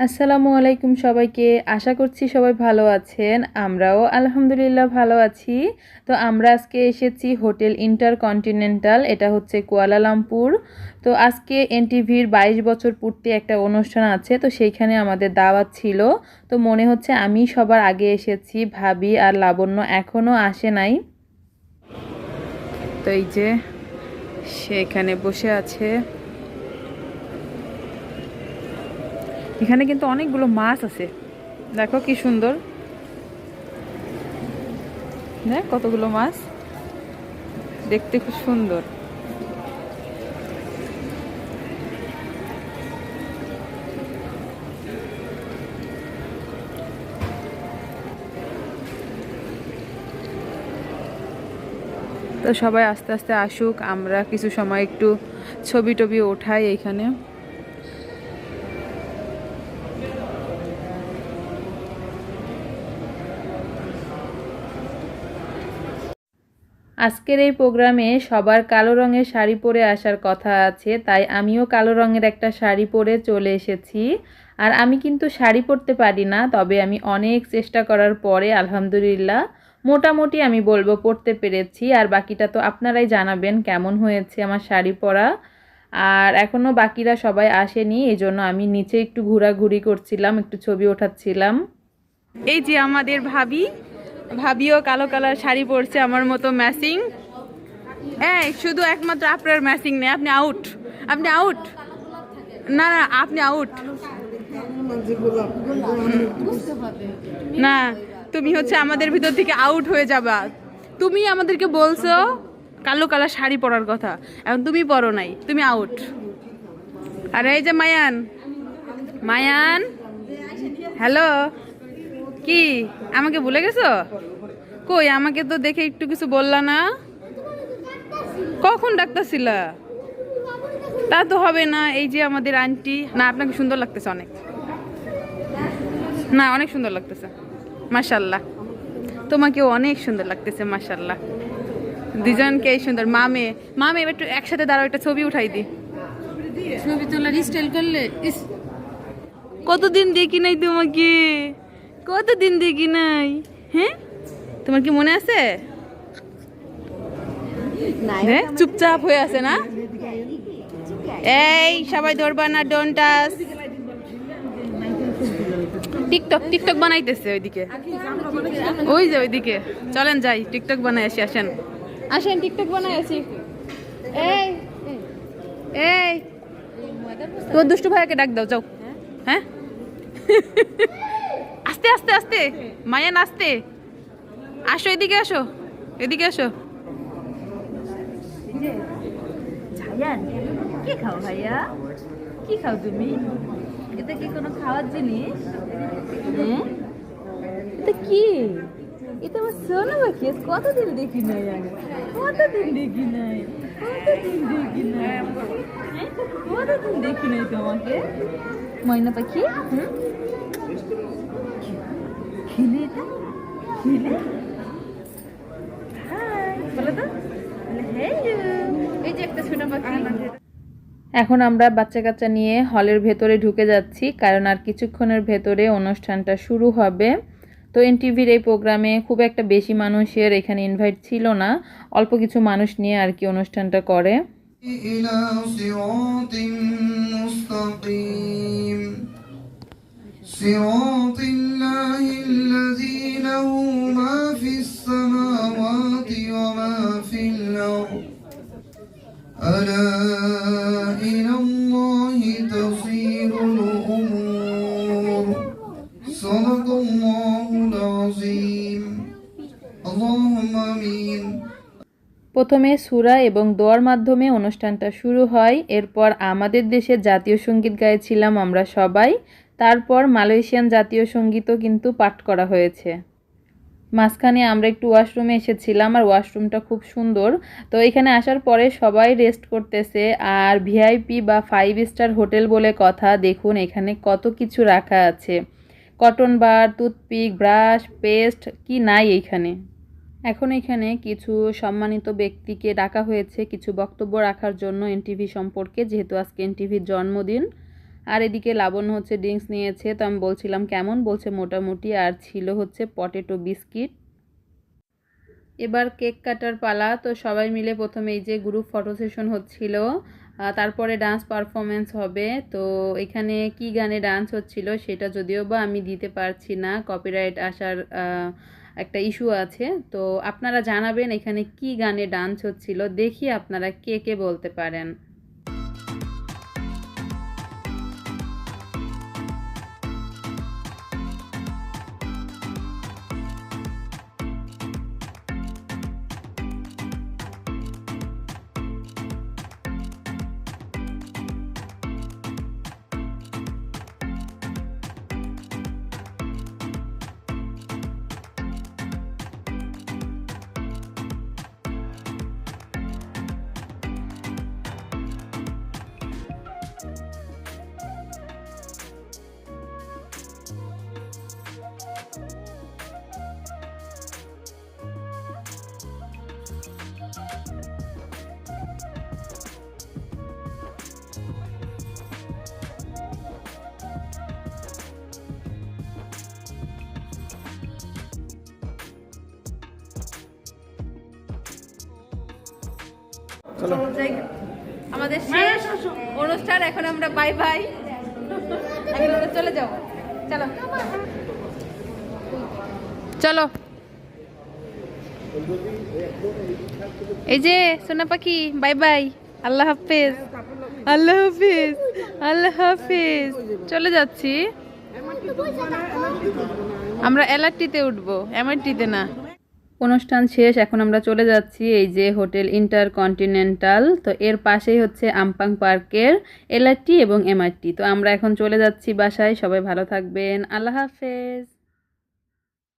আসসালামু আলাইকুম সবাইকে। আশা করছি সবাই ভালো আছেন। আমরাও আলহামদুলিল্লাহ ভালো আছি। তো আমরা আজকে এসেছি হোটেল ইন্টারকন্টিনেন্টাল, এটা হচ্ছে কুয়ালালামপুর। তো আজকে এনটিভির বাইশ বছর পূর্তি একটা অনুষ্ঠান আছে, তো সেইখানে আমাদের দাওয়াত ছিল। তো মনে হচ্ছে আমি সবার আগে এসেছি, ভাবি আর লাবণ্য এখনও আসে নাই। তো এই যে, সে এখানে বসে আছে। এখানে কিন্তু অনেকগুলো মাছ আছে। দেখো কি সুন্দর। দেখ কতগুলো মাছ। দেখতে খুব সুন্দর। তো সবাই আস্তে আস্তে আসুক, আমরা কিছু সময় একটু ছবি টবি ওঠাই এইখানে আজকের এই প্রোগ্রামে সবার কালো রঙের শাড়ি পরে আসার কথা আছে, তাই আমিও কালো রঙের একটা শাড়ি পরে চলে এসেছি। আর আমি কিন্তু শাড়ি পরতে পারি না, তবে আমি অনেক চেষ্টা করার পরে, আলহামদুলিল্লাহ, মোটামুটি আমি বলব পড়তে পেরেছি। আর বাকিটা তো আপনারাই জানাবেন কেমন হয়েছে আমার শাড়ি পরা। আর এখনও বাকিরা সবাই আসেনি এই জন্য আমি নিচে একটু ঘোরাঘুরি করছিলাম, একটু ছবি ওঠাচ্ছিলাম। এই যে আমাদের ভাবি ভাবিও কালো কালার শাড়ি পরছে, আমার মতো ম্যাচিং এই, শুধু একমাত্র আপনার ম্যাচিং নেই, আপনি আউট আপনি আউট না না, আপনি আউট না, তুমি হচ্ছে আমাদের ভিতর থেকে আউট হয়ে যাবা। তুমি আমাদেরকে বলছো কালো কালার শাড়ি পরার কথা। এখন তুমি পরো নাই, তুমি আউট আর এই যে মায়ান মায়ান হ্যালো কি? আমাকে ভুলে গেছো? কই আমাকে তো দেখে একটু কিছু বললা না? কখন ডাক্তারছিলা তা তো হবে না এই যে আমাদের আন্টি। না আপনাকে সুন্দর লাগতেছে অনেক। না অনেক সুন্দর লাগতেছে। মাশাল্লাহ। তোমাকে অনেক সুন্দর লাগতেছে মাশাল্লাহ। দুজনকে এই সুন্দর। মামে মামে এবার একটু একসাথে দাঁড়াও একটা ছবি উঠাই দি। ছবি তোলার স্টাইল করলে কতদিন দেখি নাই তোমাকে? কতদিন দেখি নাই। হ্যাঁ? তোমার কি মনে আছে? চুপচাপ হয়ে আছে না? এই সবাই ধরবা না ডোন্ট টাচ টিকটক টিকটক বানাইতেছে ওইদিকে। ওই যে ওইদিকে। চলেন যাই টিকটক বানাই আসি আসেন। আসেন টিকটক বানাই আসি। এই এই। তোর দুষ্টু ভাইয়াকে ডাক দাও যাও। হ্যাঁ? আস্তে আস্তে আস্তে। মায়ান আস্তে। আসো এদিকে আসো এদিকে আসো। কি খাও ভাইয়া? কি খাও তুমি? এটা কি কোনো খাওয়ার জিনিস? হ্যাঁ এটা কি? এটা আমার সোনা পাখি কতদিন দেখি নাই আমি? কতদিন দেখি নাই? কতদিন দেখি নাই? কতদিন দেখি নাই তোমাকে? ময়না পাখি? হুম? খিলে এটা খিলে হাই বলো তো হ্যালো এই যে একটা ছোট পাখি এখন আমরা বাচ্চা কাচ্চা নিয়ে হলের ভেতরে ঢুকে যাচ্ছি কারণ আর কিছুক্ষণের ভেতরে অনুষ্ঠানটা শুরু হবে তো এনটিভির এই প্রোগ্রামে খুব একটা বেশি মানুষের এখানে ইনভাইট ছিল না অল্প কিছু মানুষ নিয়ে আর কি অনুষ্ঠানটা করে إلى صراط প্রথমে সুরা এবং দোয়ার মাধ্যমে অনুষ্ঠানটা শুরু হয়। এরপর আমাদের দেশের জাতীয় সংগীত গাইছিলাম আমরা সবাই। তারপর মালয়েশিয়ান জাতীয় সঙ্গীতও কিন্তু পাঠ করা হয়েছে। মাঝখানে আমরা একটু ওয়াশরুমে এসেছিলাম আর ওয়াশরুমটা খুব সুন্দর। তো এখানে আসার পরে সবাই রেস্ট করতেছে আর ভিআইপি বা ফাইভ স্টার হোটেল বলে কথা। দেখুন এখানে কত কিছু রাখা আছে। কটন বার টুথপিক ব্রাশ পেস্ট কি নাই এইখানে এখন এখানে কিছু সম্মানিত ব্যক্তিকে ডাকা হয়েছে কিছু বক্তব্য রাখার জন্য এনটিভি সম্পর্কে, যেহেতু আজকে এনটিভির জন্মদিন। আর এদিকে লাবণ্য হচ্ছে ড্রিঙ্কস নিয়েছে, তো আমি বলছিলাম কেমন? বলছে মোটামুটি, আর ছিল হচ্ছে পটেটো বিস্কিট। এবার কেক কাটার পালা, তো সবাই মিলে প্রথমে এই যে গ্রুপ ফটো সেশন হচ্ছিল তারপরে ডান্স পারফরমেন্স হবে। তো এখানে কি গানে ডান্স হচ্ছিল সেটা যদিও বা আমি দিতে পারছি না কপিরাইট আসার একটা ইস্যু আছে। তো আপনারা জানাবেন এখানে কি গানে ডান্স হচ্ছিল, দেখি আপনারা কে কে বলতে পারেন। আমাদের শেষ অনুষ্ঠান এখন আমরা বাই বাই এখন আমরা চলে যাব। চলো। চলো। এই যে সোনা পাখি বাই বাই আল্লাহ হাফেজ। আল্লাহ হাফেজ। আল্লাহ হাফেজ। চলে যাচ্ছি। আমরা এলআরটিতে উঠবো এমআরটিতে না। অনুষ্ঠান শেষ, এখন আমরা চলে যাচ্ছি এই যে হোটেল ইন্টার কন্টিনেন্টাল তো এর পাশেই হচ্ছে আমপাং পার্কের এলআরটি এবং এমআরটি। তো আমরা এখন চলে যাচ্ছি বাসায়। সবাই ভালো থাকবেন। আল্লাহ হাফেজ।